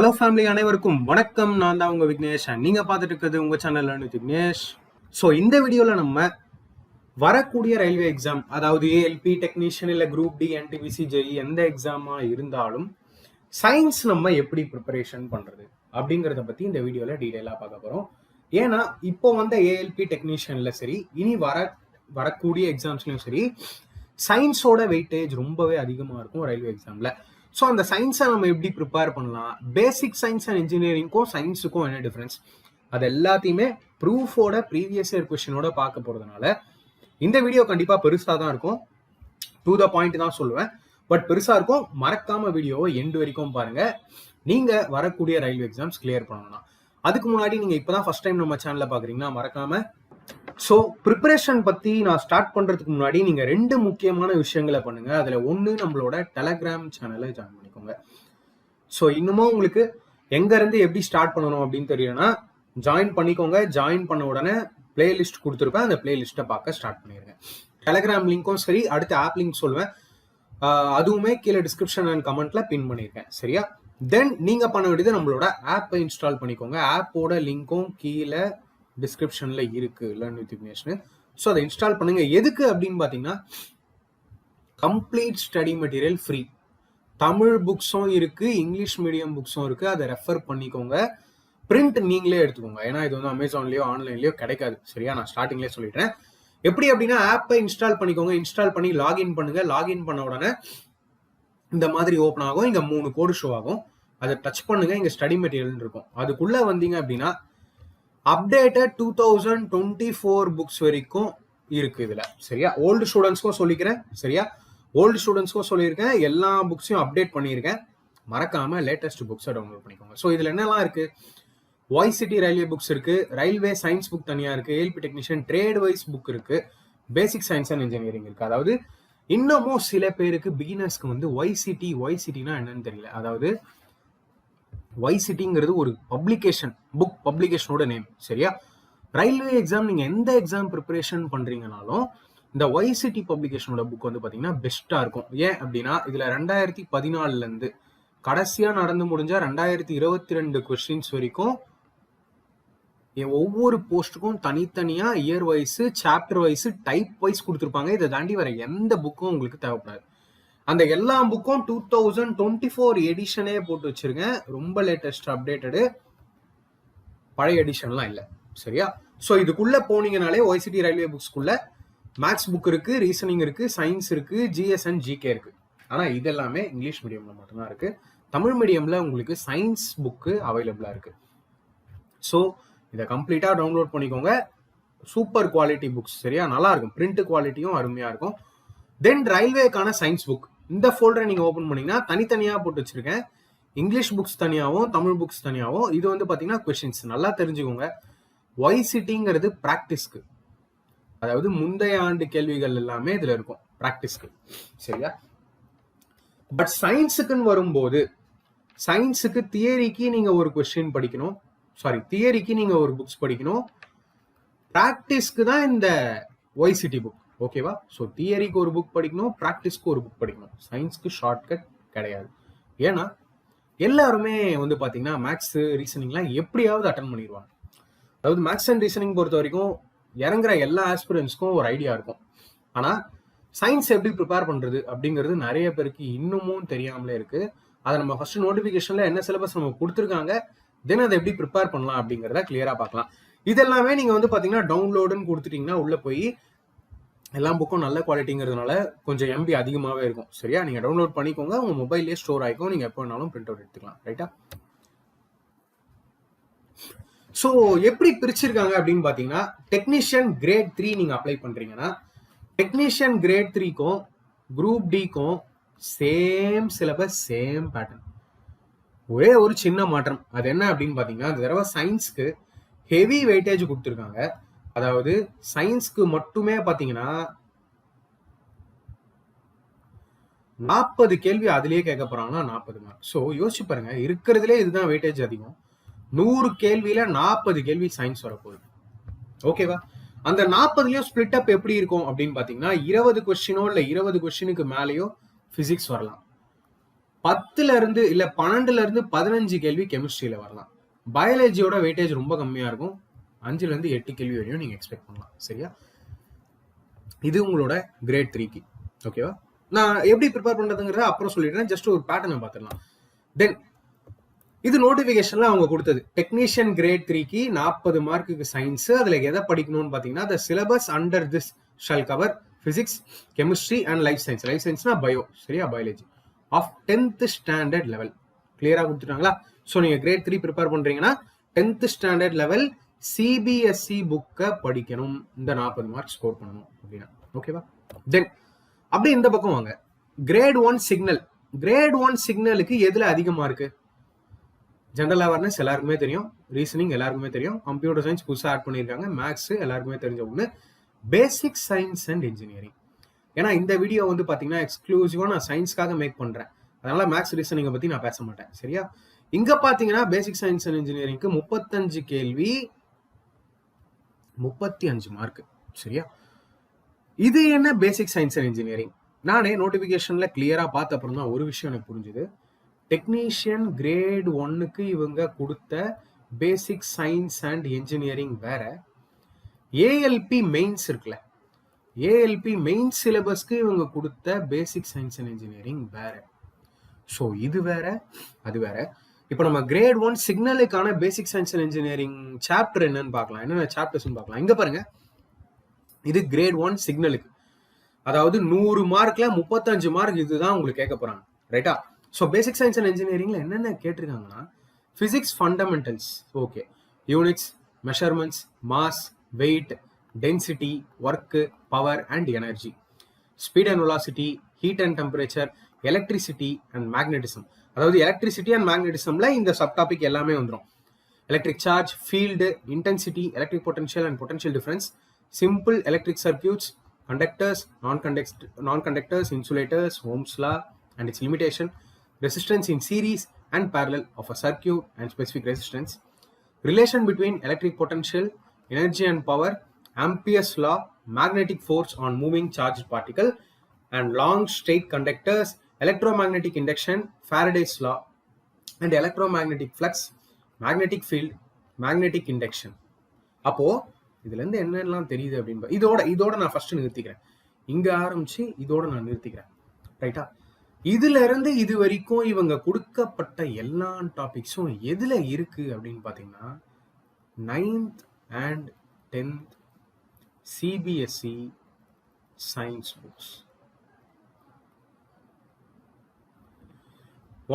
Hello family அனைவருக்கும் வணக்கம். நான் தான் உங்க விக்னேஷ் நீங்க பார்த்துட்டு இருக்கிறது உங்க சேனல் விக்னேஷ். ஸோ இந்த வீடியோல நம்ம வரக்கூடிய ரயில்வே எக்ஸாம் அதாவது ஏஎல்பி டெக்னீஷியன் இல்லை குரூப் டி என்டிபிசி ஜெய் எந்த எக்ஸாமா இருந்தாலும் சயின்ஸ் நம்ம எப்படி ப்ரிப்பரேஷன் பண்றது அப்படிங்கிறத பத்தி இந்த வீடியோல டீடைலா பார்க்க போறோம். ஏன்னா இப்போ வந்த ஏஎல்பி டெக்னீஷியன்ல சரி இனி வர வரக்கூடிய எக்ஸாம்ஸ்லயும் சரி சயின்ஸோட வெயிட்டேஜ் ரொம்பவே அதிகமா இருக்கும் ரயில்வே எக்ஸாம்ல ஸோ அந்த சயின்ஸை நம்ம எப்படி ப்ரிப்பேர் பண்ணலாம்? பேசிக் சயின்ஸ் அண்ட் இன்ஜினியரிங்க்கும் சயின்ஸுக்கும் என்ன டிஃப்ரென்ஸ் அது எல்லாத்தையுமே ப்ரூஃபோட ப்ரீவியஸ் இயர் கொஷினோட பார்க்க போகிறதுனால இந்த வீடியோ கண்டிப்பாக பெருசாக தான் இருக்கும். டு த பாயிண்ட் தான் சொல்லுவேன். பட் பெருசாக இருக்கும். மறக்காம வீடியோவை எண்டு வரைக்கும் பாருங்க. நீங்கள் வரக்கூடிய ரயில்வே எக்ஸாம்ஸ் கிளியர் பண்ணலாம் அதுக்கு முன்னாடி நீங்கள் இப்போ தான் ஃபர்ஸ்ட் டைம் நம்ம சேனலில் பார்க்குறீங்கன்னா மறக்காம ஸோ ப்ரிப்பரேஷன் பற்றி நான் ஸ்டார்ட் பண்ணுறதுக்கு முன்னாடி நீங்கள் ரெண்டு முக்கியமான விஷயங்களை பண்ணுங்கள் அதில் ஒன்று நம்மளோட டெலகிராம் சேனலை ஜாயின் பண்ணிக்கோங்க. ஸோ இன்னமும் உங்களுக்கு எங்கேருந்து எப்படி ஸ்டார்ட் பண்ணணும் அப்படின்னு தெரியலனா ஜாயின் பண்ணிக்கோங்க. ஜாயின் பண்ண உடனே பிளேலிஸ்ட் கொடுத்துருப்பேன். அந்த பிளேலிஸ்ட்டை பார்க்க ஸ்டார்ட் பண்ணிடுங்க டெலகிராம் லிங்க்கும் சரி. அடுத்த ஆப் லிங்க் சொல்லுவேன். அதுவுமே கீழே டிஸ்கிரிப்ஷன் அண்ட் கமெண்ட்ல பின் பண்ணியிருக்கேன் சரியா? தென் நீங்கள் பண்ண வேண்டியது நம்மளோட ஆப்பை இன்ஸ்டால் பண்ணிக்கோங்க. ஆப்போட லிங்க்கும் கீழே டிஸ்கிரிப்ஷன்ல இருக்கு லேர்ன் வித் விக்னேஷ்னு ஸோ அதை இன்ஸ்டால் பண்ணுங்க. எதுக்கு அப்படின்னு பார்த்தீங்கன்னா complete study material free Tamil புக்ஸும் இருக்கு இங்கிலீஷ் மீடியம் புக்ஸும் இருக்கு. அதை ரெஃபர் பண்ணிக்கோங்க. பிரிண்ட் நீங்களே எடுத்துக்கோங்க. ஏன்னா இது வந்து அமேசான்லயோ ஆன்லைன்லயோ கிடைக்காது. சரியா? நான் ஸ்டார்டிங்லேயே சொல்லிட்டேன். எப்படி அப்படின்னா ஆப்பை இன்ஸ்டால் பண்ணிக்கோங்க. இன்ஸ்டால் பண்ணி லாகின் பண்ணுங்க. லாகின் பண்ண உடனே இந்த மாதிரி ஓப்பன் ஆகும். இங்க மூணு கோடு ஷோ ஆகும். அதை டச் பண்ணுங்க. இங்க ஸ்டடி மெட்டீரியல் இருக்கும். அதுக்குள்ள வந்தீங்க அப்படின்னா updated two thousand twenty four books வரைக்கும் இருக்கு இதுல. சரியா? ஓல்டு ஸ்டூடெண்ட்ஸ்க்கும் சொல்லிக்கிறேன். சரியா? ஓல்டு ஸ்டூடெண்ட்ஸ்க்கும் சொல்லியிருக்கேன். எல்லா புக்ஸையும் அப்டேட் பண்ணியிருக்கேன். மறக்காம லேட்டஸ்ட் புக்ஸை டவுன்லோட் பண்ணிக்கோங்க. ஸோ இதுல என்னெல்லாம் இருக்கு? வாய்ஸ் சிட்டி ரயில்வே புக்ஸ் இருக்கு. ரயில்வே சயின்ஸ் புக் தனியா இருக்கு. ALP technician trade wise book இருக்கு. பேசிக் சயின்ஸ் அண்ட் இன்ஜினியரிங் இருக்கு. அதாவது இன்னமும் சில பேருக்கு பிகினர்ஸ்க்கு வந்து ஒய் சிட்டி ஒய் சிட்டினா என்னன்னு தெரியல. அதாவது வை சிட்டிங்கிறது ஒரு பப்ளிகேஷன் புக் பப்ளிகேஷனோட நேம் சரியா? ரயில்வே எக்ஸாம் நீங்கள் எந்த எக்ஸாம் ப்ரிப்பரேஷன் பண்ணுறீங்கனாலும் இந்த ஒய் சிட்டி பப்ளிகேஷனோட புக் வந்து பார்த்தீங்கன்னா பெஸ்ட்டாக இருக்கும். ஏன் அப்படின்னா இதில் ரெண்டாயிரத்தி பதினாலுலேருந்து கடைசியாக நடந்து முடிஞ்ச ரெண்டாயிரத்தி இருபத்தி ரெண்டு கொஸ்டின்ஸ் வரைக்கும் என் ஒவ்வொரு போஸ்ட்டுக்கும் தனித்தனியாக year wise chapter wise type wise கொடுத்துருப்பாங்க. இதை தாண்டி வர எந்த புக்கும் உங்களுக்கு தேவைப்படாது. அந்த எல்லா புக்கும் டூ தௌசண்ட் டுவெண்ட்டி ஃபோர் எடிஷனே போட்டு வச்சிருக்கேன். ரொம்ப லேட்டஸ்ட் அப்டேட்டடு பழைய எடிஷன்லாம் இல்லை. சரியா? ஸோ இதுக்குள்ள போனீங்கனாலே ஒய்சிடி ரயில்வே புக்ஸ்க்குள்ள மேக்ஸ் புக் இருக்கு ரீசனிங் இருக்கு சயின்ஸ் இருக்கு ஜிஎஸ் அண்ட் ஜிகே இருக்கு. ஆனால் இது எல்லாமே இங்கிலீஷ் மீடியம்ல மட்டும்தான் இருக்கு. தமிழ் மீடியம்ல உங்களுக்கு சயின்ஸ் புக்கு அவைலபிளா இருக்கு. ஸோ இதை கம்ப்ளீட்டாக டவுன்லோட் பண்ணிக்கோங்க. சூப்பர் குவாலிட்டி புக்ஸ் சரியா? நல்லா இருக்கும். பிரிண்ட் குவாலிட்டியும் அருமையாக இருக்கும். தென் ரயில்வேக்கான சயின்ஸ் புக் இந்த ஃபோல்டரை நீங்கள் ஓப்பன் பண்ணீங்கன்னா தனித்தனியாக போட்டு வச்சிருக்கேன். இங்கிலீஷ் புக்ஸ் தனியாகவும் தமிழ் புக்ஸ் தனியாகவும் இது வந்து பார்த்தீங்கன்னா கொஷின்ஸ் நல்லா தெரிஞ்சுக்கோங்க. ஒய் சிட்டிங்கிறது ப்ராக்டிஸ்க்கு அதாவது முந்தைய ஆண்டு கேள்விகள் எல்லாமே இதில் இருக்கும். ப்ராக்டிஸ்க்கு சரியா? பட் சயின்ஸுக்குன்னு வரும்போது சயின்ஸுக்கு தியரிக்கு நீங்கள் ஒரு கொஸ்டின் படிக்கணும். சாரி தியரிக்கு நீங்கள் ஒரு புக்ஸ் படிக்கணும். ப்ராக்டிஸ்க்கு தான் இந்த ஒய் சிட்டி புக் ஓகேவா? ஸோ தியரிக்கு ஒரு புக் படிக்கணும் ப்ராக்டிஸ்க்கு ஒரு புக் படிக்கணும். சயின்ஸ்க்கு ஷார்ட்கட் கிடையாது. ஏன்னா எல்லாருமே வந்து பார்த்தீங்கன்னா மேக்ஸ் ரீசனிங்லாம் எப்படியாவது அட்டன் பண்ணிடுவாங்க. அதாவது மேக்ஸ் அண்ட் ரீசனிங் பொறுத்த வரைக்கும் இறங்குற எல்லா ஆஸ்பிரன்ஸ்க்கும் ஒரு ஐடியா இருக்கும். ஆனால் சயின்ஸ் எப்படி ப்ரிப்பேர் பண்ணுறது அப்படிங்கிறது நிறைய பேருக்கு இன்னமும் தெரியாமலே இருக்குது அதை நம்ம ஃபர்ஸ்ட் நோட்டிஃபிகேஷனில் என்ன சிலபஸ் நம்ம கொடுத்துருக்காங்க தென் அதை எப்படி ப்ரிப்பேர் பண்ணலாம் அப்படிங்கிறத கிளியராக பார்க்கலாம். இதெல்லாமே நீங்கள் வந்து பார்த்தீங்கன்னா டவுன்லோடுன்னு கொடுத்துட்டிங்கன்னா உள்ளே போய் எல்லா புக்கும் நல்ல குவாலிட்டிங்கிறதுனால கொஞ்சம் எம்பி அதிகமாகவே இருக்கும். சரியா? நீங்கள் டவுன்லோட் பண்ணிக்கோங்க. உங்கள் மொபைல்லேயே ஸ்டோர் ஆகிக்கும் நீங்கள் எப்போ வேணாலும் பிரிண்ட் அவுட் எடுத்துக்கலாம். ரைட்டா ஸோ எப்படி பிரிச்சிருக்காங்க அப்படின்னு பார்த்தீங்கன்னா டெக்னீஷியன் கிரேட் த்ரீ நீங்கள் அப்ளை பண்ணுறீங்கன்னா டெக்னீஷியன் கிரேட் த்ரீக்கும் குரூப் டிக்கும் சேம் சிலபஸ் சேம் பேட்டர்ன் ஒரே ஒரு சின்ன மாற்றம். அது என்ன அப்படின்னு பார்த்தீங்கன்னா இந்த தடவை சயின்ஸ்க்கு ஹெவி வெயிட்டேஜ் கொடுத்துருக்காங்க. அதாவது சயின்ஸ்க்கு மட்டுமே பார்த்தீங்கன்னா நாற்பது கேள்வி அதுலயே கேட்க போறாங்கன்னா நாற்பது மார்க் ஸோ யோசிச்சு பாருங்க. இருக்கிறதுலே இதுதான் வெயிட்டேஜ் அதிகம். நூறு கேள்வியில நாற்பது கேள்வி சயின்ஸ் வரப்போகுது. ஓகேவா அந்த நாற்பதுலயும் ஸ்பிளிட் அப் எப்படி இருக்கும் அப்படின்னு பாத்தீங்கன்னா இருபது கொஸ்டினோ இல்ல இருபது கொஸ்டினுக்கு மேலேயோ பிசிக்ஸ் வரலாம். பத்துல இருந்து இல்ல பன்னெண்டுல இருந்து பதினஞ்சு கேள்வி கெமிஸ்ட்ரியில வரலாம். பயாலஜியோட வெயிட்டேஜ் ரொம்ப கம்மியா இருக்கும். அஞ்சுலேருந்து எட்டு கேள்வி வரையும் நீங்கள் எக்ஸ்பெக்ட் பண்ணலாம். சரியா? இது உங்களோட கிரேட் த்ரீக்கு ஓகேவா நான் எப்படி ப்ரிப்பேர் பண்ணுறதுங்கிறத அப்புறம் சொல்லிடுறேன். ஜஸ்ட் ஒரு பேட்டர்னை பார்த்துடலாம். தென் இது நோட்டிஃபிகேஷன்லாம் அவங்க கொடுத்தது. டெக்னீஷியன் கிரேட் த்ரீக்கு நாற்பது மார்க்குக்கு சயின்ஸ் அதில் எதை படிக்கணும்னு பார்த்தீங்கன்னா the syllabus under this shall cover physics chemistry and life science life சயின்ஸ்னா bio சரியா? Biology of tenth standard level கிளியராக கொடுத்துட்டாங்களா? ஸோ நீங்கள் கிரேட் த்ரீ ப்ரிப்பேர் பண்ணுறீங்கன்னா டென்த் ஸ்டாண்டர்ட் லெவல் சிபிஎஸ்சி புக்கை படிக்கணும். இந்த நாற்பது மார்க் ஸ்கோர் பண்ணணும் அப்படின்னா. ஓகேவா தென் அப்படியே இந்த பக்கம் வாங்க. Grade one signal grade one சிக்னலுக்கு எதுல அதிகமா இருக்கு? ஜென்ரல் அவேர்னஸ் எல்லாருக்குமே தெரியும். ரீசனிங் எல்லாருக்குமே தெரியும். கம்ப்யூட்டர் சயின்ஸ் புதுசாக ஆட் பண்ணியிருக்காங்க. மேக்ஸ் எல்லாருக்குமே தெரிஞ்ச ஒன்று பேசிக் சயின்ஸ் அண்ட் இன்ஜினியரிங் ஏன்னா இந்த வீடியோ வந்து பார்த்தீங்கன்னா எக்ஸ்க்ளூசிவாக நான் சயின்ஸ்க்காக மேக் பண்ணுறேன் அதனால மேக்ஸ் ரீசனிங்கை பற்றி நான் பேச மாட்டேன். சரியா? இங்கே பார்த்தீங்கன்னா பேசிக் சயின்ஸ் அண்ட் இன்ஜினியரிங்க்கு முப்பத்தஞ்சு கேள்வி முப்பத்தி அஞ்சு மார்க் சரியா? இது என்ன பேசிக் சயின்ஸ் அண்ட் இன்ஜினியரிங் நானே நோட்டிஃபிகேஷன்ல கிளியரா பார்த்த அப்புறம் தான் ஒரு விஷயம் எனக்கு புரிஞ்சுது. டெக்னீஷியன் கிரேட் ஒன்னுக்கு இவங்க கொடுத்த பேசிக் சயின்ஸ் அண்ட் இன்ஜினியரிங் வேற. ஏஎல்பி மெயின்ஸ் இருக்குல்ல. ஏஎல்பி மெயின் சிலபஸ்க்கு இவங்க கொடுத்த பேசிக் சயின்ஸ் அண்ட் இன்ஜினியரிங் வேற. ஸோ இது வேற அது வேற. இப்போ நம்ம grade one சிக்னலுக்கான basic science and engineering chapter என்னன்னு பார்க்கலாம். என்னென்ன சாப்டர்ஸ்னு பார்க்கலாம். இங்கே பாருங்க. இது கிரேட் ஒன் சிக்னலுக்கு அதாவது நூறு மார்க்ல முப்பத்தஞ்சு மார்க் இதுதான் உங்களுக்கு கேட்க போறாங்க. ரைட்டா ஸோ பேசிக் சயின்ஸ் அண்ட் இன்ஜினியரிங்ல என்னென்ன கேட்டிருக்காங்கன்னா physics fundamentals okay units measurements mass weight density work power and energy speed and velocity heat and temperature electricity and magnetism அதாவது எலக்ட்ரிசிட்டி அண்ட் மேக்னெட்டிசம்ல இந்த சப் டாபிக் எல்லாமே வந்துடும் electric charge field intensity electric potential and potential difference simple electric circuits conductors, non-conduct- non-conductors, insulators, Ohm's law and its limitation, resistance in series and parallel of a circuit and specific resistance, relation between electric potential, energy and power, Ampere's law, magnetic force on moving charged particle, and long straight conductors, electromagnetic induction, Faraday's law, and electromagnetic flux, magnetic field, magnetic induction. அப்போ இதுல இருந்து என்னெல்லாம் தெரியுது அப்படின்னு இதோட இதோட நான் first நிறுத்திக்கிறேன். இங்க ஆரம்பிச்சு இதோட நான் நிறுத்திக்கிறேன். ரைட்டா இதுல இருந்து இது வரைக்கும் இவங்க கொடுக்கப்பட்ட எல்லா டாபிக்ஸும் எதுல இருக்கு அப்படின்னு பாத்தீங்கன்னா ninth and tenth CBSE science books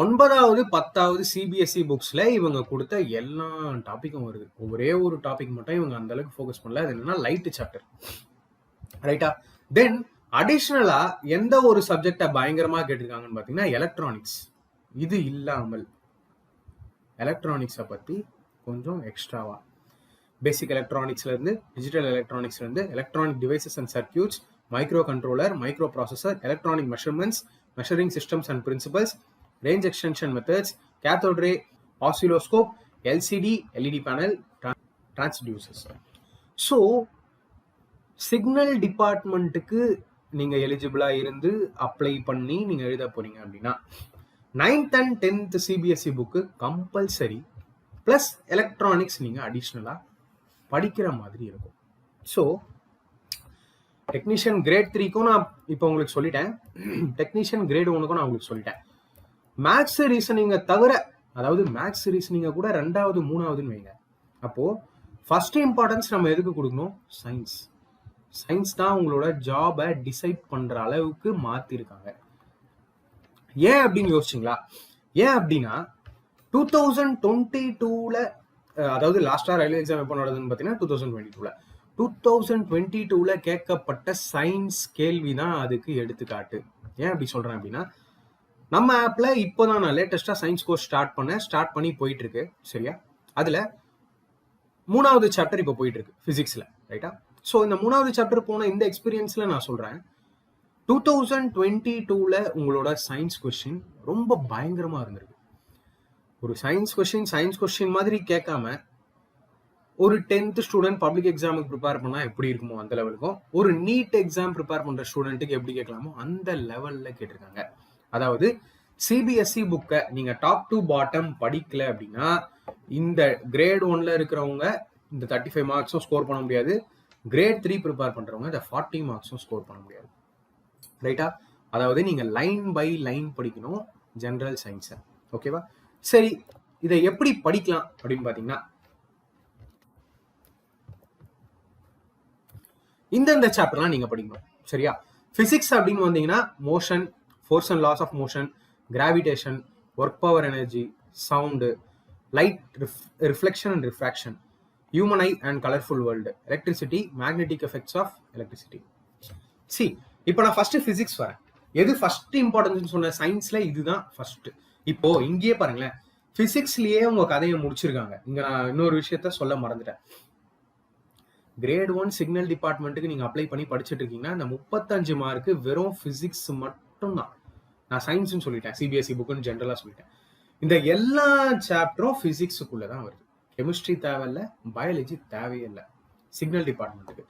ஒன்பதாவது பத்தாவது சிபிஎஸ்சி புக்ஸ்ல இவங்க கொடுத்த எல்லா டாப்பிக்கும் வருது. ஒரே ஒரு டாபிக் மட்டும் இவங்க அந்த அளவுக்கு ஃபோக்கஸ் பண்ணல. அது என்னன்னா லைட் சாப்டர் ரைட்டா தென் அடிஷ்னலா எந்த ஒரு சப்ஜெக்டை பயங்கரமா கேட்டிருக்காங்கன்னு பாத்தீங்கன்னா எலக்ட்ரானிக்ஸ் இது இல்லாமல். எலக்ட்ரானிக்ஸை பத்தி கொஞ்சம் எக்ஸ்ட்ராவா பேசிக் எலக்ட்ரானிக்ஸ்ல இருந்து டிஜிட்டல் எலக்ட்ரானிக்ஸ்ல இருந்து electronic devices and circuits micro controller micro processor electronic measurements measuring systems and principles range extension methods cathode ray oscilloscope LCD LED panel transducers so signal டிபார்ட்மெண்ட்டுக்கு நீங்கள் எலிஜிபிளாக இருந்து அப்ளை பண்ணி நீங்கள் எழுத போறீங்க அப்படின்னா ninth and tenth CBSE book compulsory plus electronics நீங்கள் அடிஷ்னலாக படிக்கிற மாதிரி இருக்கும். ஸோ டெக்னீஷியன் கிரேட் த்ரீக்கும் நான் இப்போ உங்களுக்கு சொல்லிட்டேன். டெக்னீஷியன் கிரேட் ஒன்றுக்கும் நான் உங்களுக்கு சொல்லிட்டேன். மேக்ஸ் ரீசனிங்கை தவிர அதாவது மேக்ஸ் ரீசனிங்கை கூட ரெண்டாவது மூணாவதுன்னு வைங்க. அப்போது ஃபர்ஸ்ட் இம்பார்ட்டன்ஸ் நம்ம எதுக்கு கொடுக்கணும்? சயின்ஸ் சயின்ஸ் தான் உங்களோட ஜாபை டிசைட் பண்ணுற அளவுக்கு மாற்றிருக்காங்க ஏன் அப்படின்னு யோசிச்சிங்களா? ஏன் அப்படின்னா டூ தௌசண்ட் டுவெண்ட்டி டூவில் அதாவது லாஸ்ட்டாக ரயில்வே எக்ஸாம் எப்போ நடந்ததுன்னு பார்த்தீங்கன்னா டூ தௌசண்ட் டுவெண்ட்டி டூவில் டூ தௌசண்ட் டுவெண்ட்டி டூவில் கேட்கப்பட்ட சயின்ஸ் கேள்வி தான் அதுக்கு எடுத்துக்காட்டு. ஏன் அப்படி சொல்கிறேன் அப்படின்னா நம்ம ஆப்பில் இப்போ தான் நான் லேட்டஸ்ட்டாக சயின்ஸ் கோர்ஸ் ஸ்டார்ட் பண்ணேன். ஸ்டார்ட் பண்ணி போயிட்டு இருக்கு சரியா? அதில் மூணாவது சாப்டர் இப்போ போயிட்டு இருக்கு ஃபிசிக்ஸில் ரைட்டா ஸோ இந்த மூணாவது சாப்டர் போன இந்த எக்ஸ்பீரியன்ஸில் நான் சொல்கிறேன் டூ தௌசண்ட் டுவெண்ட்டி டூவில் உங்களோட சயின்ஸ் கொஸ்டின் ரொம்ப பயங்கரமாக இருந்திருக்கு. ஒரு சயின்ஸ் கொஸ்டின் சயின்ஸ் கொஸ்டின் மாதிரி கேட்காம ஒரு டென்த் ஸ்டூடெண்ட் பப்ளிக் எக்ஸாமுக்கு ப்ரிப்பேர் பண்ணால் எப்படி இருக்குமோ அந்த லெவலுக்கும் ஒரு நீட் எக்ஸாம் ப்ரிப்பேர் பண்ணுற ஸ்டூடெண்ட்டுக்கு எப்படி கேட்கலாமோ அந்த லெவலில் கேட்டிருக்காங்க. அதாவது சிபிஎஸ்சி புக்கை நீங்க டாப் டு பாட்டம் படிக்கல அப்படின்னா இந்த கிரேட் ஒன்ல இருக்கிறவங்க இந்த தேர்ட்டி ஃபைவ் மார்க்ஸும் ஸ்கோர் பண்ண முடியாது. கிரேட் த்ரீ ப்ரிப்பேர் பண்றவங்க இந்த ஃபார்ட்டி மார்க்ஸும் ஸ்கோர் பண்ண முடியாது. ரைட்டா அதாவது நீங்க லைன் பை லைன் படிக்கணும் ஜென்ரல் சயின்ஸை ஓகேவா சரி இதை எப்படி படிக்கலாம் அப்படின்னு பாத்தீங்கன்னா இந்தந்த சாப்டர்லாம் நீங்க படிக்கணும். சரியா? பிசிக்ஸ் அப்படின்னு வந்தீங்கன்னா motion force and laws of motion gravitation work power energy sound light reflection and refraction human eye and colourful world electricity magnetic effects of electricity C இப்போ நான் ஃபர்ஸ்ட் ஃபிசிக்ஸ் வரேன். எது ஃபர்ஸ்ட் இம்பார்ட்டன்ஸ் சொன்ன சயின்ஸ்ல இதுதான் first இப்போ இங்கேயே பாருங்களேன். பிசிக்ஸ்லயே உங்க கதையை முடிச்சிருக்காங்க. இங்க நான் இன்னொரு விஷயத்த சொல்ல மறந்துட்டேன். கிரேட் ஒன் சிக்னல் டிபார்ட்மெண்ட்டுக்கு நீங்க அப்ளை பண்ணி படிச்சுட்டு இருக்கீங்கன்னா இந்த முப்பத்தஞ்சு மார்க்கு வெறும் பிசிக்ஸ் மட்டும் மட்டும்தான். நான் சயின்ஸ்னு சொல்லிட்டேன். சிபிஎஸ்சி புக்குன்னு ஜென்ரலாக சொல்லிட்டேன். இந்த எல்லா சாப்டரும் ஃபிசிக்ஸுக்குள்ளே தான் வருது. கெமிஸ்ட்ரி தேவையில்ல பயாலஜி தேவையே இல்லை சிக்னல் டிபார்ட்மெண்ட்டுக்கு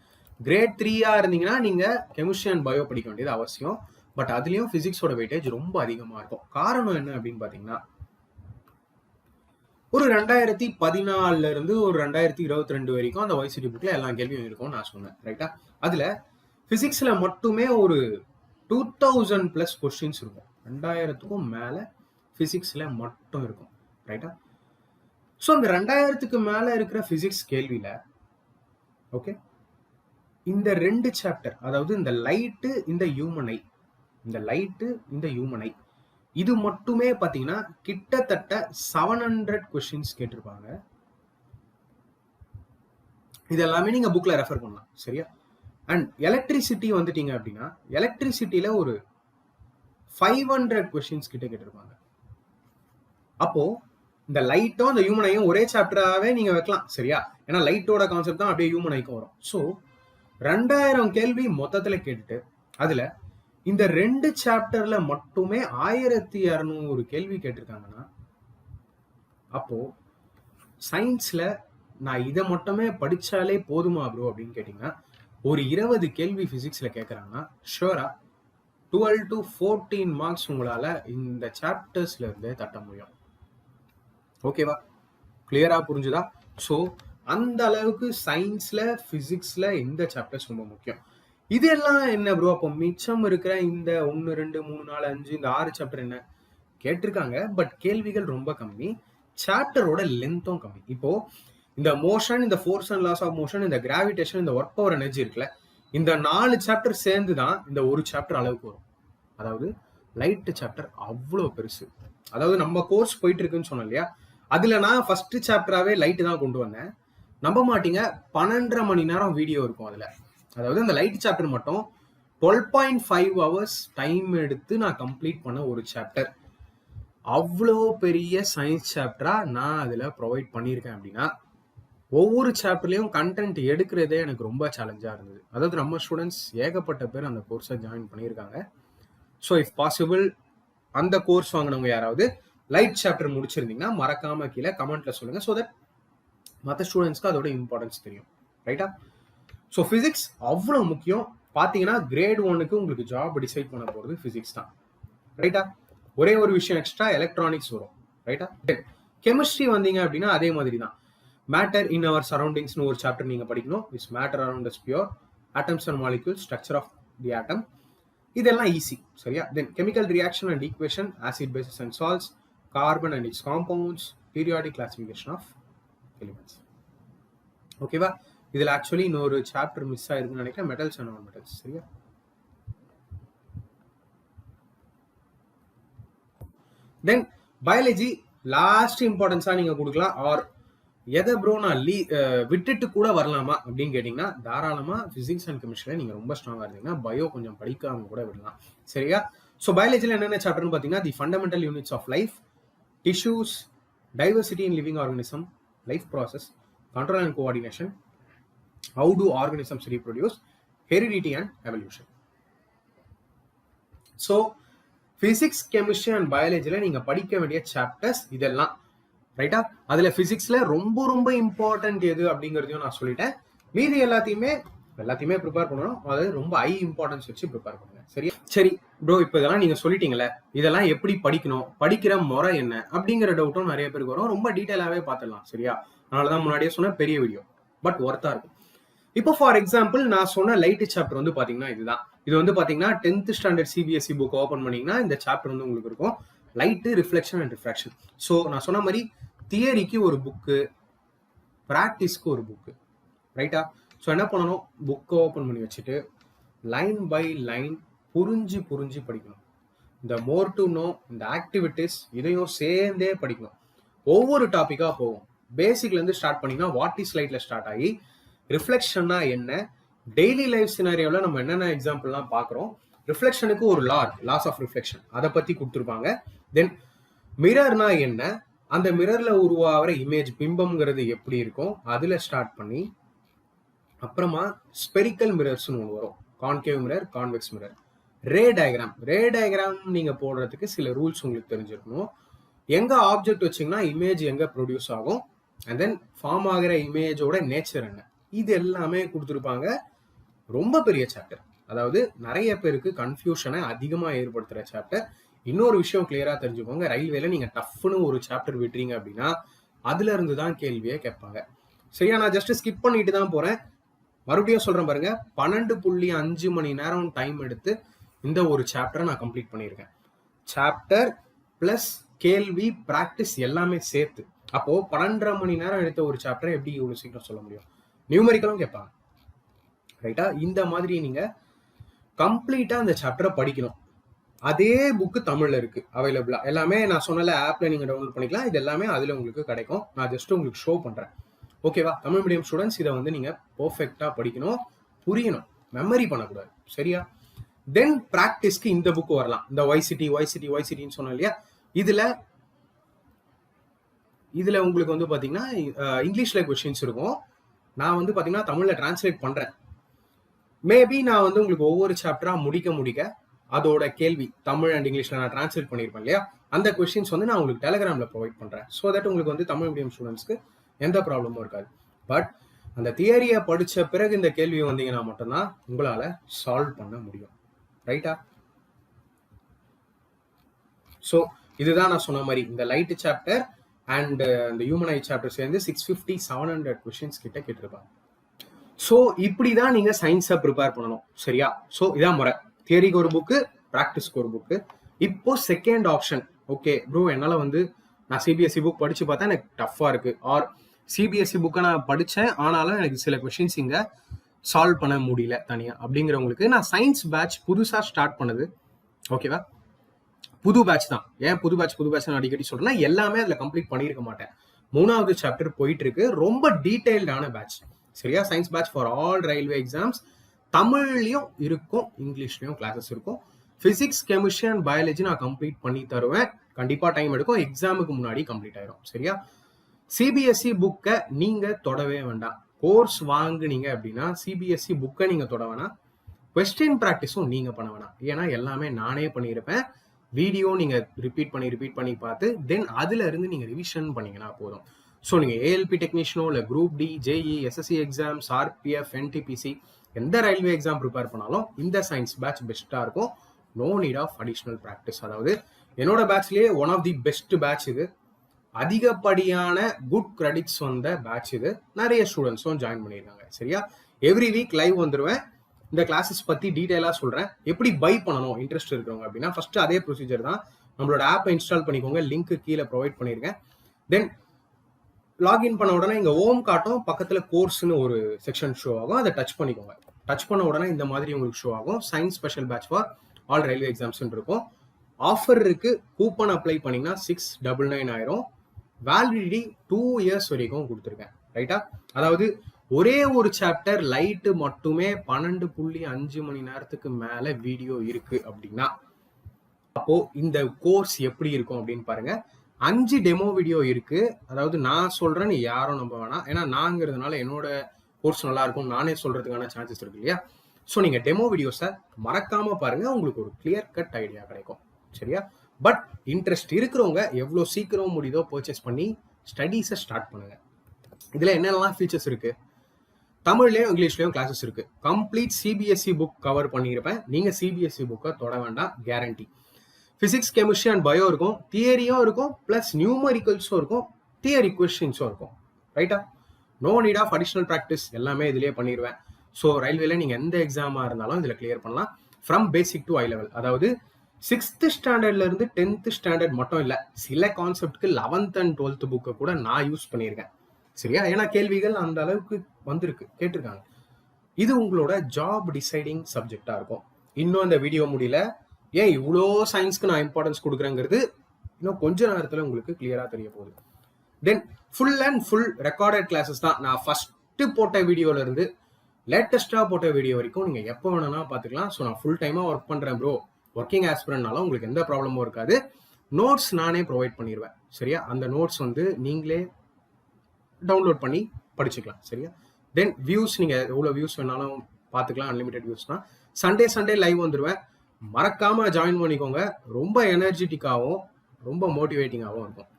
கிரேட் த்ரீயாக இருந்தீங்கன்னா நீங்கள் கெமிஸ்ட்ரி அண்ட் பயோ படிக்க வேண்டியது அவசியம். பட் அதுலேயும் ஃபிசிக்ஸோட வெயிட்டேஜ் ரொம்ப அதிகமாக இருக்கும். காரணம் என்ன அப்படின்னு பார்த்தீங்கன்னா ஒரு ரெண்டாயிரத்தி பதினாலுல இருந்து ஒரு ரெண்டாயிரத்தி இருபத்தி ரெண்டு வரைக்கும் அந்த ஒய்சிடி புக்ல எல்லா கேள்வியும் இருக்கும்னு நான் சொன்னேன். ரைட்டா அதுல பிசிக்ஸ்ல மட்டுமே ஒரு டூ தௌசண்ட் ப்ளஸ் கொஸ்டின்ஸ் இருக்கும். ரெண்டாயிரத்துக்கும் மேலே ஃபிசிக்ஸில் மட்டும் இருக்கும். ரைட்டா ஸோ அந்த ரெண்டாயிரத்துக்கு மேலே இருக்கிற ஃபிசிக்ஸ் கேள்வியில் ஓகே இந்த ரெண்டு சாப்டர் அதாவது இந்த லைட்டு இந்த ஹியூமனை இந்த லைட்டு இந்த ஹியூமனை இது மட்டுமே பார்த்தீங்கன்னா கிட்டத்தட்ட செவன் ஹண்ட்ரட் கொஸ்டின்ஸ் கேட்டிருப்பாங்க. இது எல்லாமே புக்கில் ரெஃபர் பண்ணலாம். சரியா? அண்ட் எலக்ட்ரிசிட்டி வந்துட்டீங்க அப்படின்னா எலக்ட்ரிசிட்டியில் ஒரு ஃபைவ் ஹண்ட்ரட் கொஷின்ஸ் கிட்ட கேட்டிருப்பாங்க. அப்போ இந்த லைட்டும் அந்த ஹியூமனையும் ஒரே சாப்டராகவே நீங்க வைக்கலாம் சரியா? ஏன்னா லைட்டோட கான்செப்ட் தான் அப்படியே ஹியூமன் ஐக்கும் வரும். ஸோ ரெண்டாயிரம் கேள்வி மொத்தத்தில் கேட்டுட்டு அதுல இந்த ரெண்டு சாப்டர்ல மட்டுமே ஆயிரத்தி இரநூறு கேள்வி கேட்டிருக்காங்கன்னா அப்போ சயின்ஸ்ல நான் இதை மட்டுமே படிச்சாலே போதுமா ப்ரோ அப்படின்னு கேட்டீங்கன்னா ஒரு இருபது கேள்வி பிசிக்ஸ்ல கேட்கறாங்கன்னா ஷுவரா டுவெல் டு ஃபோர்டீன் மார்க்ஸ் உங்களால இந்த சாப்டர்ஸ்லிருந்து தட்ட முடியும். ஓகேவா கிளியரா புரிஞ்சுதா? ஸோ அந்த அளவுக்கு சயின்ஸ்ல பிசிக்ஸ்ல இந்த சாப்டர்ஸ் ரொம்ப முக்கியம். இதெல்லாம் என்ன ப்ரோ அப்போ மிச்சம் இருக்கிற இந்த ஒன்று ரெண்டு மூணு நாலு அஞ்சு இந்த ஆறு சாப்டர் என்ன? கேட்டிருக்காங்க பட் கேள்விகள் ரொம்ப கம்மி. சாப்டரோட லென்த்தும் கம்மி. இப்போது இந்த மோஷன் இந்த force and laws of motion இந்த கிராவிடேஷன் இந்த ஒர்க் பவர் எனர்ஜி இருக்குல்ல இந்த நாலு சாப்டர் சேர்ந்து தான் இந்த ஒரு சாப்டர் அளவுக்கு வரும். அதாவது லைட் சாப்டர் அவ்வளோ பெருசு. அதாவது நம்ம கோர்ஸ் போயிட்டு இருக்குன்னு சொன்னோம் இல்லையா? அதில் நான் ஃபர்ஸ்ட் சாப்டராகவே லைட்டு தான் கொண்டு வந்தேன். நம்ப மாட்டீங்க பன்னெண்டரை மணி நேரம் வீடியோ இருக்கும் அதில். அதாவது அந்த லைட் சாப்டர் மட்டும் twelve point five hours time எடுத்து நான் கம்ப்ளீட் பண்ண ஒரு சாப்டர் அவ்வளோ பெரிய சயின்ஸ் சாப்டரா நான் அதில் ப்ரொவைட் பண்ணியிருக்கேன் அப்படின்னா ஒவ்வொரு சாப்டர்லையும் கண்டென்ட் எடுக்கிறதே எனக்கு ரொம்ப சேலஞ்சாக இருந்தது. அதாவது நம்ம ஸ்டூடெண்ட்ஸ் ஏகப்பட்ட பேர் அந்த கோர்ஸை ஜாயின் பண்ணியிருக்காங்க. ஸோ இஃப் பாசிபிள் அந்த கோர்ஸ் வாங்கினவங்க யாராவது லைட் சாப்டர் முடிச்சிருந்தீங்கன்னா மறக்காம கீழே கமெண்ட்ல சொல்லுங்க ஸோ தட் மற்ற ஸ்டூடெண்ட்ஸ்க்கு அதோட இம்பார்ட்டன்ஸ் தெரியும். ரைட்டா ஸோ ஃபிசிக்ஸ் அவ்வளோ முக்கியம். பார்த்தீங்கன்னா கிரேட் ஒனுக்கு உங்களுக்கு ஜாப் டிசைட் பண்ண போகிறது ஃபிசிக்ஸ் தான். ரைட்டா ஒரே ஒரு விஷயம் எக்ஸ்ட்ரா எலக்ட்ரானிக்ஸ் வரும். ரைட்டா கெமிஸ்ட்ரி வந்தீங்க அப்படின்னா அதே மாதிரி தான். மேட்டர் இன் அவர் சரௌண்டிங்ஸ்னு ஒரு சாப்டர் நீங்கள் படிக்கணும். It's matter around is pure atoms and molecule structure of the atom இதெல்லாம் ஈஸி சரியா? Then chemical reaction and equation acid bases and salts carbon and its compounds periodic classification of elements ஓகேவா இதில் actually இன்னொரு chapter miss ஆயிருக்குன்னு நினைக்கிறேன். Metals and நான் metals சரியா then biology last இம்பார்ட்டன்ஸாக நீங்கள் கொடுக்கலாம். ஆர் எதை ப்ரோ நான் லீ விட்டுட்டு கூட வரலாமா அப்படின்னு கேட்டிங்கன்னா தாராளமாக ஃபிசிக்ஸ் அண்ட் கெமிஸ்ட்ரியில் நீங்கள் ரொம்ப ஸ்ட்ராங்காக இருந்தீங்கன்னா பயோ கொஞ்சம் படிக்காம கூட விடலாம். சரியா? ஸோ பயாலஜியில் என்னென்ன சாப்டர்னு பார்த்தீங்கன்னா the fundamental units of life tissues diversity in living organism life process control and coordination how to organisms reproduce heredity and evolution so physics chemistry and பயாலஜியில் நீங்கள் படிக்க வேண்டிய சாப்டர்ஸ் இதெல்லாம். ரைட்டா அதுல பிசிக்ஸ்ல ரொம்ப ரொம்ப இம்பார்ட்டன்ட் எது அப்படிங்கறதையும் நான் சொல்லிட்டேன். மீதி எல்லாத்தையுமே எல்லாத்தையுமே ப்ரிப்பேர் பண்ணணும். அதாவது ரொம்ப ஹை இம்பார்ட்டன்ஸ் வச்சு ப்ரிப்பேர் பண்ணுங்க. சரியா? சரி ப்ரோ இப்போ இதெல்லாம் நீங்க சொல்லிட்டீங்களே இதெல்லாம் எப்படி படிக்கணும்? படிக்கிற முறை என்ன? அப்படிங்கிற டவுட்டும் நிறைய பேருக்கு வரும். ரொம்ப டீட்டெயிலாகவே பார்த்துடலாம் சரியா? அதனால தான் முன்னாடியே சொன்ன பெரிய வீடியோ பட் ஒர்த்தா இருக்கும். இப்போ ஃபார் எக்ஸாம்பிள் நான் சொன்ன லைட் சாப்டர் வந்து பாத்தீங்கன்னா இதுதான். இது வந்து பாத்தீங்கன்னா tenth standard CBSE book open பண்ணீங்கன்னா இந்த சாப்டர் வந்து உங்களுக்கு இருக்கும். Light reflection and refraction so நான் சொன்ன மாதிரி தியரிக்கு ஒரு புக்கு ப்ராக்டிஸ்க்கு ஒரு புக்கு ரைட்டா ஸோ என்ன பண்ணணும்? புக்கை ஓப்பன் பண்ணி வச்சுட்டு லைன் பை லைன் புரிஞ்சு புரிஞ்சு படிக்கணும். இந்த மோர் டு நோ இந்த ஆக்டிவிட்டிஸ் இதையும் சேர்ந்தே படிக்கணும். ஒவ்வொரு டாப்பிக்காக போகும். பேசிக்லேருந்து ஸ்டார்ட் பண்ணிங்கன்னா வாட் இஸ் லைட்டில் ஸ்டார்ட் ஆகி ரிஃப்ளெக்ஷன்னா என்ன? டெய்லி லைஃப் சினாரியோவில் நம்ம என்னென்ன எக்ஸாம்பிள்லாம் பார்க்குறோம்? ரிஃப்ளெக்ஷனுக்கு ஒரு லா லாஸ் ஆஃப் ரிஃப்ளெக்ஷன் அதை பற்றி கொடுத்துருப்பாங்க. தென் மிரர்னா என்ன? அந்த மிரர்ல உருவாகிற இமேஜ் பிம்பம்ங்கிறது எப்படி இருக்கும் அதில் ஸ்டார்ட் பண்ணி அப்புறமா ஸ்பெரிக்கல் மிரர்ஸ்னு ஒன்று வரும். Concave mirror convex mirror ray diagram ray diagram நீங்க போடுறதுக்கு சில ரூல்ஸ் உங்களுக்கு தெரிஞ்சிருக்கணும். எங்க ஆப்ஜெக்ட் வச்சீங்கன்னா இமேஜ் எங்க ப்ரொடியூஸ் ஆகும்? அண்ட் தென் ஃபார்ம் ஆகிற இமேஜோட நேச்சர் என்ன? இது எல்லாமே கொடுத்துருப்பாங்க. ரொம்ப பெரிய சாப்டர் அதாவது நிறைய பேருக்கு கன்ஃபியூஷனை அதிகமாக ஏற்படுத்துகிற சாப்டர் இன்னொரு விஷயம் கிளியராக தெரிஞ்சுக்கோங்க. ரயில்வேல நீங்கள் டஃப்னு ஒரு சாப்டர் விட்டுறீங்க அப்படின்னா அதுல இருந்து தான் கேள்வியை கேட்பாங்க. சரியா? நான் ஜஸ்ட் ஸ்கிப் பண்ணிட்டு தான் போறேன். மறுபடியும் சொல்றேன் பாருங்க. பன்னெண்டு புள்ளி அஞ்சு மணி நேரம் டைம் எடுத்து இந்த ஒரு சாப்டரை நான் கம்ப்ளீட் பண்ணியிருக்கேன். சாப்டர் பிளஸ் கேள்வி ப்ராக்டிஸ் எல்லாமே சேர்த்து. அப்போ பன்னெண்டரை மணி நேரம் எடுத்த ஒரு சாப்டரை எப்படி இவ்வளவு சீக்கிரம் சொல்ல முடியும்? நியூமரிக்கலும் கேட்பாங்க. ரைட்டா இந்த மாதிரி நீங்க கம்ப்ளீட்டா அந்த சாப்டரை படிக்கணும். அதே புக்கு தமிழ்ல இருக்கு அவைலபிளா எல்லாமே நான் சொன்னல ஆப்ல நீங்க டவுன்லோட் பண்ணிக்கலாம். இது எல்லாமே அதுல உங்களுக்கு கிடைக்கும். நான் ஜஸ்ட் உங்களுக்கு ஷோ பண்றேன். ஓகேவா தமிழ் மீடியம் ஸ்டூடெண்ட்ஸ் இதை வந்து நீங்க பர்ஃபெக்டா படிக்கணும் புரியணும். மெமரி பண்ணக்கூடாது. சரியா? தென் ப்ராக்டிஸ்க்கு இந்த புக் வரலாம். இந்த ஒய்சிட்டி ஒய்சிட்டி ஒய்சிட்டின்னு சொன்னோம் இல்லையா? இதுல இதுல உங்களுக்கு வந்து பாத்தீங்கன்னா இங்கிலீஷ்ல கொஸ்டின்ஸ் இருக்கும். நான் வந்து பாத்தீங்கன்னா தமிழ்ல டிரான்ஸ்லேட் பண்றேன். மேபி நான் வந்து உங்களுக்கு ஒவ்வொரு சாப்டரா முடிக்க முடிக்க அதோட கேள்வி தமிழ் அண்ட் இங்கிலீஷ்ல நான் டிரான்ஸ்லேட் பண்ணியிருப்பேன் இல்லையா? அந்த கொஸ்டின்ஸ் வந்து நான் உங்களுக்கு டெலிகிராம்ல ப்ரொவைட் பண்றேன். ஸோ தட் உங்களுக்கு வந்து தமிழ் மீடியம் ஸ்டூடெண்ட்ஸ்க்கு எந்த ப்ராப்ளமும் இருக்காது. பட் அந்த தியரியை படிச்ச பிறகு இந்த கேள்வி வந்தீங்கன்னா மட்டும்தான் உங்களால சால்வ் பண்ண முடியும். ரைட்டா ஸோ இதுதான் நான் சொன்ன மாதிரி இந்த லைட் சாப்டர் அண்ட் இந்த ஹியூமன் ஐ சாப்டர் சேர்ந்து six fifty seven hundred questions கிட்ட கேட்டிருப்பாங்க. ஸோ இப்படி தான் நீங்கள் சயின்ஸை ப்ரிப்பேர் பண்ணணும். சரியா? ஸோ இதான் முறை. தியரிக்கு ஒரு புக்கு ப்ராக்டிஸ்க்கு ஒரு புக்கு இப்போ செகண்ட் ஆப்ஷன் ஓகே ப்ரோ என்னால் வந்து நான் சிபிஎஸ்சி புக் படித்து பார்த்தா எனக்கு டஃப்பாக இருக்குது ஆர் சிபிஎஸ்சி புக்கை நான் படித்தேன் ஆனாலும் எனக்கு சில கொஷின்ஸ் இங்கே சால்வ் பண்ண முடியல தனியாக அப்படிங்கிறவங்களுக்கு நான் சயின்ஸ் பேட்ச் புதுசாக ஸ்டார்ட் பண்ணது. ஓகேவா புது பேட்ச் தான். ஏன் புது பேட்ச் புது பேட்ச் நான் அடிக்கடி சொல்கிறேன்னா எல்லாமே அதில் கம்ப்ளீட் பண்ணியிருக்க மாட்டேன். மூணாவது சாப்டர் போயிட்டு இருக்கு. ரொம்ப டீட்டெயில்டான பேட்ச் சரியா? Science batch for all railway exams தமிழ்லையும் இருக்கும் இங்கிலீஷ்லையும் கிளாஸஸ் இருக்கும். ஃபிசிக்ஸ் கெமிஸ்ட்ரி அண்ட் பயாலஜி நான் கம்ப்ளீட் பண்ணி தருவேன். கண்டிப்பாக டைம் எடுக்கும். எக்ஸாமுக்கு முன்னாடி கம்ப்ளீட் ஆயிரும். சரியா? சிபிஎஸ்சி புக்கை நீங்கள் தொடவே வேண்டாம். கோர்ஸ் வாங்குனீங்க அப்படின்னா சிபிஎஸ்சி புக்கை நீங்கள் தொட வேணாம். கொஸ்டின் ப்ராக்டிஸும் நீங்கள் பண்ண வேணாம். ஏன்னா எல்லாமே நானே பண்ணியிருப்பேன். வீடியோ நீங்கள் ரிப்பீட் பண்ணி ரிப்பீட் பண்ணி பார்த்து தென் அதுலேருந்து இருந்து ரிவிஷன் பண்ணீங்கன்னா போதும். ஸோ நீங்கள் ஏஎல்பி டெக்னீஷியனோ இல்லை group D JE SSC exams RPF NTPC எந்த ரயில்வே எக்ஸாம் ப்ரிப்பேர் பண்ணாலும் இந்த சயின்ஸ் பேட்ச் பெஸ்ட்டாக இருக்கும். No need of additional practice அதாவது என்னோட பேட்ச்லேயே one of the best batch இது. அதிகப்படியான குட் கிரெடிட்ஸ் வந்த பேட்ச் இது. நிறைய ஸ்டூடெண்ட்ஸும் ஜாயின் பண்ணியிருக்காங்க. சரியா? எவ்ரி வீக் லைவ் வந்துடுவேன் இந்த கிளாஸஸ் பற்றி டீட்டெயிலாக சொல்கிறேன் எப்படி பை பண்ணணும்? இன்ட்ரெஸ்ட் இருக்கிறவங்க அப்படின்னா ஃபஸ்ட்டு அதே ப்ரொசீஜர் தான். நம்மளோட ஆப்பை இன்ஸ்டால் பண்ணிக்கோங்க. லிங்க் கீழே ப்ரொவைட் பண்ணியிருக்கேன். தென் லாகின் பண்ண உடனே இங்கே ஓம் காட்டும் பக்கத்தில் கோர்ஸ்னு ஒரு செக்ஷன் ஷோ ஆகும். அதை டச் பண்ணிக்கோங்க. டச் பண்ண உடனே இந்த மாதிரி உங்களுக்கு ஷோ ஆகும். Science special batch for all railway exams இருக்கும். ஆஃபர் இருக்கு. கூப்பன் அப்ளை பண்ணீங்கன்னா சிக்ஸ் டபுள் நைன் ஆயிரும். வேலிடிட்டி டூ இயர்ஸ் வரைக்கும் கொடுத்துருக்கேன். ரைட்டா அதாவது ஒரே ஒரு சாப்டர் லைட்டு மட்டுமே பன்னெண்டு புள்ளி அஞ்சு மணி நேரத்துக்கு மேல வீடியோ இருக்கு அப்படின்னா அப்போ இந்த கோர்ஸ் எப்படி இருக்கும் அப்படின்னு பாருங்க. அஞ்சு டெமோ வீடியோ இருக்கு. அதாவது நான் சொல்றேன்னு யாரும் நம்ப வேணாம். ஏன்னா நாங்கிறதுனால என்னோட கோர்ஸ் நல்லா இருக்கும் நானே சொல்றதுக்கான சான்சஸ் இருக்கு இல்லையா? ஸோ நீங்க டெமோ வீடியோஸை மறக்காம பாருங்க. உங்களுக்கு ஒரு கிளியர் கட் ஐடியா கிடைக்கும். சரியா? பட் இன்ட்ரெஸ்ட் இருக்கிறவங்க எவ்வளோ சீக்கிரம் முடியுதோ பர்ச்சேஸ் பண்ணி ஸ்டடீஸை ஸ்டார்ட் பண்ணுங்க. இதில் என்னெல்லாம் ஃபீச்சர்ஸ் இருக்கு? தமிழ்லேயும் இங்கிலீஷ்லேயும் கிளாஸஸ் இருக்கு. கம்ப்ளீட் சிபிஎஸ்சி புக் கவர் பண்ணியிருப்பேன். நீங்க சிபிஎஸ்சி புக்கை தொட வேண்டாம். Guarantee physics chemistry and bio இருக்கும். தியரியும் இருக்கும். பிளஸ் நியூமரிக்கல்ஸும் இருக்கும். தியரி கொஸ்டின்ஸும் இருக்கும். ரைட்டா no need of additional practice எல்லாமே இதுலேயே பண்ணிடுவேன் ஸோ ரயில்வேல நீங்கள் எந்த எக்ஸாமாக இருந்தாலும் இதில் கிளியர் பண்ணலாம். From basic to high level அதாவது சிக்ஸ்த்து ஸ்டாண்டர்ட்லேருந்து டென்த்து ஸ்டாண்டர்ட் மட்டும் இல்லை சில கான்செப்ட்க்கு லெவன்த் அண்ட் டுவெல்த் புக்கை கூட நான் யூஸ் பண்ணியிருக்கேன் சரியா? ஏன்னா கேள்விகள் அந்த அளவுக்கு வந்திருக்கு. கேட்டிருக்காங்க. இது உங்களோட ஜாப் டிசைடிங் சப்ஜெக்டாக இருக்கும். இன்னும் இந்த வீடியோ முடியல. ஏன் இவ்வளோ சயின்ஸ்க்கு நான் இம்பார்ட்டன்ஸ் கொடுக்குறேங்கிறது இன்னும் கொஞ்ச நேரத்தில் உங்களுக்கு கிளியராக தெரிய போகுது. Then full and full recorded classes தான் நான் ஃபஸ்ட்டு போட்ட வீடியோல இருந்து போட்ட வீடியோ வரைக்கும் நீங்கள் எப்போ வேணும்னா பார்த்துக்கலாம். ஸோ நான் ஃபுல் டைமாக ஒர்க் பண்ணுறேன் ப்ரோ ஒர்க்கிங் ஆஸ்பிரண்ட்னால உங்களுக்கு எந்த ப்ராப்ளமும் இருக்காது. நோட்ஸ் நானே ப்ரொவைட் பண்ணிடுவேன் சரியா? அந்த நோட்ஸ் வந்து நீங்களே டவுன்லோட் பண்ணி படிச்சுக்கலாம் சரியா? தென் வியூஸ் நீங்கள் எவ்வளோ வியூஸ் வேணாலும் பார்த்துக்கலாம் அன்லிமிட்டெட் வியூஸ்னா சண்டே சண்டே லைவ் வந்துடுவேன் மறக்காமல் ஜாயின் பண்ணிக்கோங்க. ரொம்ப எனர்ஜெட்டிக்காகவும் ரொம்ப மோட்டிவேட்டிங்காகவும் இருக்கும்.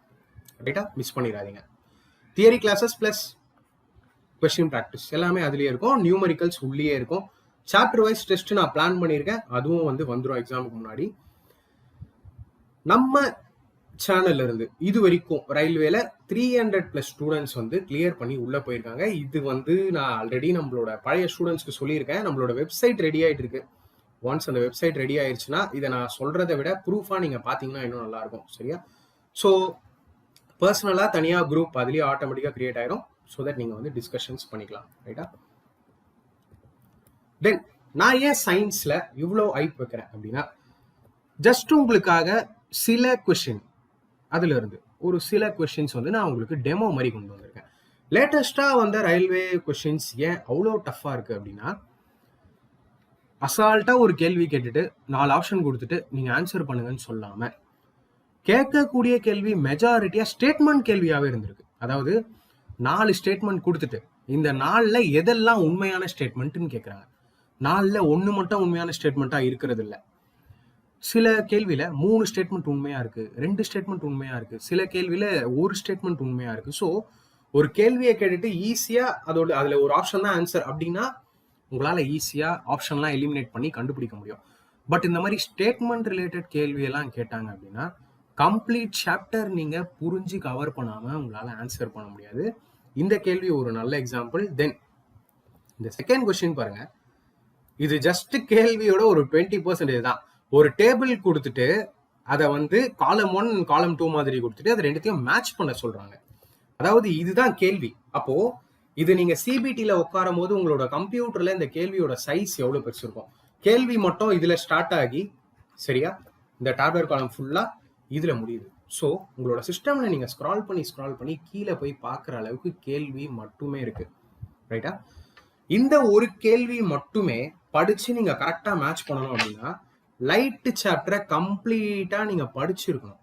ரைட்டா மிஸ் பண்ணிடாதீங்க. Theory classes plus question practice எல்லாமே அதுலேயே இருக்கும். நியூமரிக்கல்ஸ் உள்ளே இருக்கும். சாப்டர் வைஸ் டெஸ்ட் நான் பிளான் பண்ணியிருக்கேன். அதுவும் வந்து வந்துடும் எக்ஸாமுக்கு முன்னாடி. நம்ம சேனல்ல இருந்து இது வரைக்கும் ரயில்வேல த்ரீ ஹண்ட்ரட் பிளஸ் ஸ்டூடெண்ட்ஸ் வந்து கிளியர் பண்ணி உள்ள போயிருக்காங்க. இது வந்து நான் ஆல்ரெடி நம்மளோட பழைய ஸ்டூடெண்ட்ஸ்க்கு சொல்லியிருக்கேன். நம்மளோட வெப்சைட் ரெடி ஆயிட்டு இருக்கு. ஒன்ஸ் அந்த வெப்சைட் ரெடி ஆயிடுச்சுன்னா இதை நான் சொல்றதை விட ப்ரூஃபா நீங்க பாத்தீங்கன்னா இன்னும் நல்லா இருக்கும். சரியா? ஸோ பர்சனலாக தனியாக குரூப் அதுலேயே ஆட்டோமேட்டிக்காக கிரியேட் ஆயிரும். ஸோ தட் நீங்கள் வந்து டிஸ்கஷன்ஸ் பண்ணிக்கலாம். ரைட்டா தென் நான் ஏன் சயின்ஸில் இவ்வளோ ஐப் வைக்கிறேன் அப்படின்னா ஜஸ்ட் உங்களுக்காக சில கொஷின் அதுலேருந்து ஒரு சில கொஷின்ஸ் வந்து நான் உங்களுக்கு டெமோ மாதிரி கொண்டு வந்திருக்கேன். லேட்டஸ்ட்டாக வந்த ரயில்வே கொஷின்ஸ் ஏன் அவ்வளோ டஃப்பாக இருக்குது அப்படின்னா அசால்ட்டாக ஒரு கேள்வி கேட்டுட்டு நாலு ஆப்ஷன் கொடுத்துட்டு நீங்கள் ஆன்சர் பண்ணுங்கன்னு சொல்லாமல் கேட்கக்கூடிய கேள்வி மெஜாரிட்டியா ஸ்டேட்மெண்ட் கேள்வியாவே இருந்திருக்கு. அதாவது நாலு ஸ்டேட்மெண்ட் கொடுத்துட்டு இந்த நாளில் எதெல்லாம் உண்மையான ஸ்டேட்மெண்ட்னு கேட்குறாங்க நாளில் ஒன்று மட்டும் உண்மையான ஸ்டேட்மெண்ட்டாக இருக்கிறது இல்லை சில கேள்வியில் மூணு ஸ்டேட்மெண்ட் உண்மையாக இருக்குது ரெண்டு ஸ்டேட்மெண்ட் உண்மையாக இருக்குது சில கேள்வியில் ஒரு ஸ்டேட்மெண்ட் உண்மையாக இருக்குது ஸோ ஒரு கேள்வியை கேட்டுட்டு ஈஸியாக அதோட அதில் ஒரு ஆப்ஷன் தான் ஆன்சர் அப்படின்னா உங்களால் ஈஸியாக ஆப்ஷன்லாம் எலிமினேட் பண்ணி கண்டுபிடிக்க முடியும். பட் இந்த மாதிரி ஸ்டேட்மெண்ட் ரிலேட்டட் கேள்வியெல்லாம் கேட்டாங்க அப்படின்னா கம்ப்ளீட் சாப்டர் நீங்கள் புரிஞ்சு கவர் பண்ணாமல் உங்களால் ஆன்சர் பண்ண முடியாது. இந்த கேள்வி ஒரு நல்ல எக்ஸாம்பிள் தென் இந்த செகண்ட் கொஸ்டின் பாருங்க. இது ஜஸ்ட் கேள்வியோட ஒரு டுவெண்ட்டி பர்சன்டேஜ் தான். ஒரு டேபிள் கொடுத்துட்டு அதை வந்து காலம் ஒன் காலம் டூ மாதிரி கொடுத்துட்டு அதை ரெண்டுத்தையும் மேட்ச் பண்ண சொல்றாங்க. அதாவது இதுதான் கேள்வி. அப்போ இது நீங்க சிபிடில உட்காரும் போது உங்களோட கம்ப்யூட்டர்ல இந்த கேள்வியோட சைஸ் எவ்வளவு பெருசு இருக்கும். கேள்வி மட்டும் இதுல ஸ்டார்ட் ஆகி சரியா? இந்த டேப்லெட் காலம் ஃபுல்லா இதில் முடியுது. ஸோ உங்களோட சிஸ்டமில் நீங்கள் ஸ்க்ரால் பண்ணி ஸ்க்ரால் பண்ணி கீழே போய் பார்க்குற அளவுக்கு கேள்வி மட்டுமே இருக்கு. ரைட்டா இந்த ஒரு கேள்வி மட்டுமே படித்து நீங்கள் கரெக்டாக மேட்ச் பண்ணணும் அப்படின்னா லைட்டு சாப்டரை கம்ப்ளீட்டாக நீங்கள் படிச்சிருக்கணும்.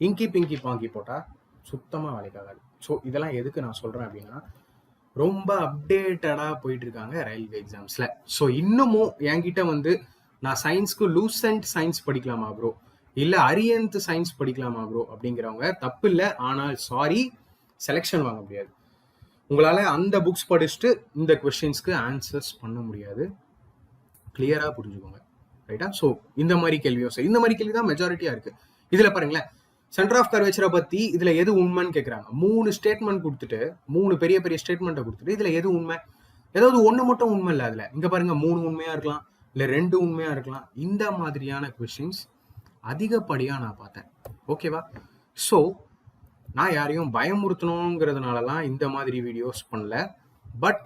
இங்கி பிங்கி பாங்கி போட்டால் சுத்தமாக வேலைக்காகாது ஸோ இதெல்லாம் எதுக்கு நான் சொல்கிறேன் அப்படின்னா ரொம்ப அப்டேட்டடாக போயிட்டு இருக்காங்க ரயில்வே எக்ஸாம்ஸில் ஸோ இன்னமும் என்கிட்ட வந்து நான் சயின்ஸ்க்கு லூசன்ட் சயின்ஸ் படிக்கலாமா ப்ரோ இல்ல அரியன்த் சயின்ஸ் படிக்கலாமா ப்ரோ அப்படிங்கிறவங்க தப்பு இல்லை. ஆனால் சாரி செலெக்ஷன் வாங்க முடியாது. உங்களால அந்த புக்ஸ் படிச்சுட்டு இந்த கொஸ்டின்ஸ்க்கு ஆன்சர்ஸ் பண்ண முடியாது. கிளியரா புரிஞ்சுக்கோங்க. ரைட்டா ஸோ இந்த மாதிரி கேள்வியும் சரி இந்த மாதிரி கேள்வி தான் மெஜாரிட்டியா இருக்கு. இதுல பாருங்களேன். சென்டர் ஆஃப் கர்வேச்சரை பத்தி இதுல எது உண்மைன்னு கேட்குறாங்க மூணு ஸ்டேட்மெண்ட் கொடுத்துட்டு மூணு பெரிய பெரிய ஸ்டேட்மெண்ட்டை கொடுத்துட்டு இதுல எது உண்மை? ஏதாவது ஒன்று மட்டும் உண்மை இல்லை அதுல. இங்க பாருங்க மூணு உண்மையா இருக்கலாம் இல்ல ரெண்டு உண்மையா இருக்கலாம். இந்த மாதிரியான கொஸ்டின்ஸ் அதிகப்படியாக நான் பார்த்தேன். ஓகேவா ஸோ நான் யாரையும் பயமுறுத்தணுங்கிறதுனாலலாம் இந்த மாதிரி வீடியோஸ் பண்ணல. பட்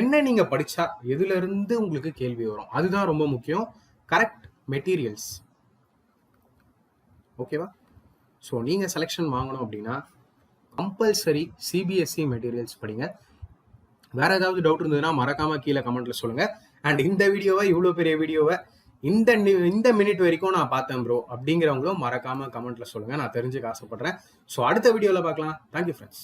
என்ன நீங்கள் படித்தா எதுலேருந்து உங்களுக்கு கேள்வி வரும்? அதுதான் ரொம்ப முக்கியம். கரெக்ட் மெட்டீரியல்ஸ் ஓகேவா ஸோ நீங்கள் செலெக்ஷன் வாங்கணும் அப்படின்னா கம்பல்சரி சிபிஎஸ்சி மெட்டீரியல்ஸ் படிங்க. வேற ஏதாவது டவுட் இருந்ததுன்னா மறக்காம கீழே கமெண்ட்ல சொல்லுங்க. அண்ட் இந்த வீடியோவை இவ்வளோ பெரிய வீடியோவை இந்த இந்த மினிட் வரைக்கும் நான் பார்த்தேன் ப்ரோ அப்படிங்கிறவங்களும் மறக்காம கமெண்ட்ல சொல்லுங்க. நான் தெரிஞ்சுக்க ஆசைப்படுறேன். ஸோ அடுத்த வீடியோவில் பார்க்கலாம். Thank you friends